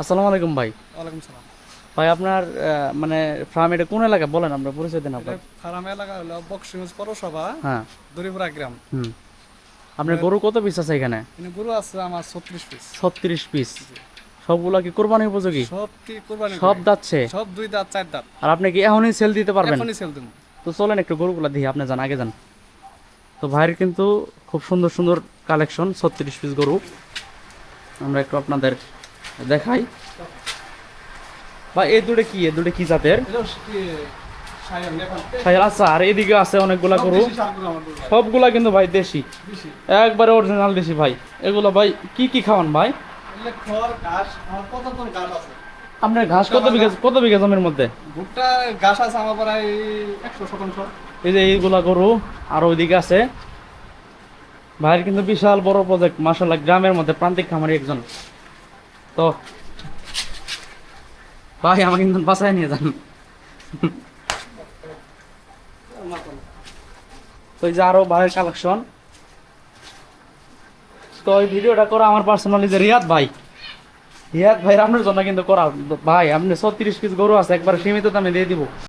আসসালামু আলাইকুম ভাই। ওয়ালাইকুম সালাম। ভাই আপনার মানে ফার্ম এটা কোন এলাকা বলেন? আমরা পরিচয় দেন আপনার। ফার্ম এলাকা হলো বক্সিগঞ্জ পৌরসভা হ্যাঁ। দরিপুরা গ্রাম। হুম। আপনার গরু কত পিস আছে এখানে? এখানে গরু আছে আমার ছত্রিশ পিস ছত্রিশ পিস সবগুলা কি কোরবানি উপযোগী? সব কি কোরবানি সব করি। সব দুই দাঁত চার দাঁত। আর আপনি কি এখনই সেল দিতে পারবেন? এখনই সেল দেবো। তো চলেন একটু গরুগুলা দেখি আপনি যান আগে যান। তো ভাইয়ের কিন্তু খুব সুন্দর সুন্দর কালেকশন ছত্রিশ পিস গরু। আমরা একটু আপনাদের দেখাই। ভাই এই দুটো কি? এই দুটো কি জাতের? সাইল আচ্ছা আর এদিকে আছে অনেকগুলা গরু। সবগুলা কিন্তু ভাই দেশি। একবারে অরিজিনাল দেশি ভাই। এগুলো ভাই কি কি খাওয়ান ভাই? আপনার ঘাস কত বিঘা কত বিঘা জমির মধ্যে? ভুট্টা গাছ আছে আমার প্রায় একশো শতাংশ। এই যে এইগুলা গরু আর ওইদিকে আছে। ভাইয়ের কিন্তু বিশাল বড় প্রজেক্ট মাসাল্লাহ গ্রামের মধ্যে প্রান্তিক খামারি একজন। তো ভাই, আমাকে কিন্তু বাসায় নিয়ে যান। তো এই যে আরও ভাইয়ের কালেকশন তো এই ভিডিওটা করা আমার পার্সোনালি যে রিয়াদ ভাই। রিয়াদ ভাই আপনার জন্য কিন্তু করা। ভাই আপনি ছত্রিশ পিস গরু আছে, একবার সীমিত দামে দিয়ে দিব।